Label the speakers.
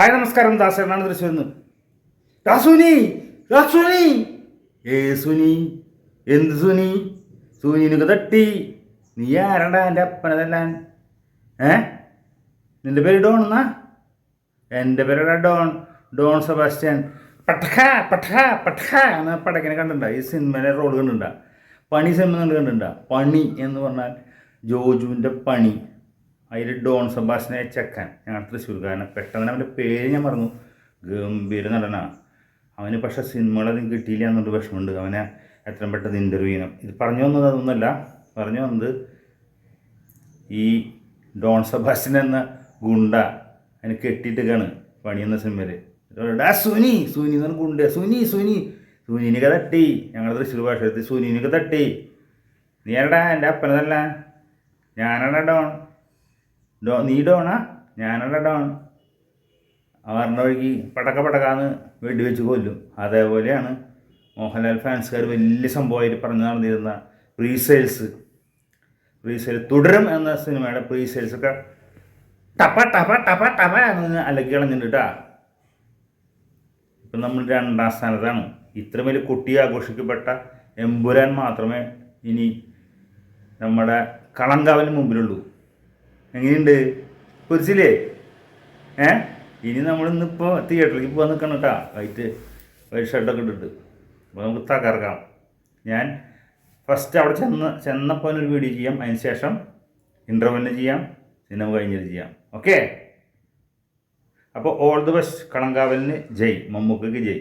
Speaker 1: Hi നമസ്കാരം. ദാസനാണ് തൃശ്ശൂരിൽ നിന്ന് ദാസുനി ദാസുനി. ഏ സുനി. എന്ത് സുനി? സുനിനൊക്കെ തട്ടി. നീ ആരണ്ട എന്റെ അപ്പനതല്ലാൻ ഏ? നിന്റെ പേര് ഡോൺ എന്നാ? എന്റെ പേരുടെ ഡോൺ. Don Sebastian. പട്ടഖ പട്ടഖ പട്ടഖ എന്ന പടക്കിനെ കണ്ടിട്ടുണ്ട? ഈ സിനിമയിലെ റോൾ കണ്ടിട്ടുണ്ട? പണി സിനിമ കണ്ടിട്ടുണ്ട? പണി എന്ന് പറഞ്ഞാൽ ജോജുവിന്റെ പണി. അതിൽ ഡോൺ സംഭാഷണയെ ചെക്കൻ ഞങ്ങൾ തൃശ്ശൂർക്കാരനെ. പെട്ടെന്ന് അവന്റെ പേര് ഞാൻ പറഞ്ഞു ഗംഭീര നടനാണ് അവന് പക്ഷേ സിനിമകളൊന്നും കിട്ടിയില്ല എന്നൊരു വിഷമമുണ്ട്. അവനെ എത്രയും പെട്ടെന്ന് ഇന്റർവ്യൂ ചെയ്യണം. ഇത് പറഞ്ഞു വന്നത് അതൊന്നുമല്ല. പറഞ്ഞു വന്നത് ഈ ഡോൺ സെബാസ്റ്റ്യൻ എന്ന ഗുണ്ട അതിന് കെട്ടിയിട്ടൊക്കെയാണ് പണി എന്ന സിനിമയിൽ ഡാ സുനി സുനി എന്ന് പറഞ്ഞ ഗുണ്ട. സുനി സുനി. സുനിനൊക്കെ തട്ടി. ഞങ്ങളുടെ തൃശ്ശൂർ ഭാഷത്തിൽ സുനിനൊക്കെ തട്ടി. നീ ആരടാ? എന്റെ അപ്പനതല്ല. ഞാനാണ് ഡോൺ. ഡോ നീ ഡോണാ? ഞാനല്ല ഡോൺ. പറഞ്ഞ വഴിക്ക് പടക്ക പടക്കാന്ന് വെടിവെച്ച് കൊല്ലും. അതേപോലെയാണ് മോഹൻലാൽ ഫാൻസുകാർ വലിയ സംഭവമായിട്ട് പറഞ്ഞു നടന്നിരുന്ന പ്രീസെയിൽസ് സെയിൽസ് തുടരും എന്ന സിനിമയുടെ പ്രീസെയിൽസൊക്കെ ടപ്പ ടപ ടപ്പ ടപ്പ എന്ന് അലക്കി കളഞ്ഞിട്ട് ഇപ്പം നമ്മൾ രണ്ടാം സ്ഥാനത്താണ്. ഇത്ര വലിയ കുട്ടി ആഘോഷിക്കപ്പെട്ട എമ്പുരാൻ മാത്രമേ ഇനി നമ്മുടെ കളങ്കാവിന് മുമ്പിലുള്ളൂ. എങ്ങനെയുണ്ട്? പൊരിച്ചില്ലേ ഏ? ഇനി നമ്മൾ ഇന്നിപ്പോൾ തിയേറ്ററിലേക്ക് പോകാൻ നിൽക്കണം കേട്ടോ. വൈറ്റ് വൈറ്റ് ഷർട്ടൊക്കെ ഇട്ടിട്ട്. അപ്പോൾ നമുക്ക് തകർക്കാം. ഞാൻ ഫസ്റ്റ് അവിടെ ചെന്ന് ചെന്നപ്പോൾ ഒരു വീഡിയോ ചെയ്യാം. അതിന് ശേഷം ചെയ്യാം. സിനിമ കഴിഞ്ഞിട്ട് ചെയ്യാം. ഓക്കെ അപ്പോൾ ഓൾ ദി ബെസ്റ്റ് കളങ്കാവലിന് ജയ്. മമ്മൂക്കയ്ക്ക് ജയ്.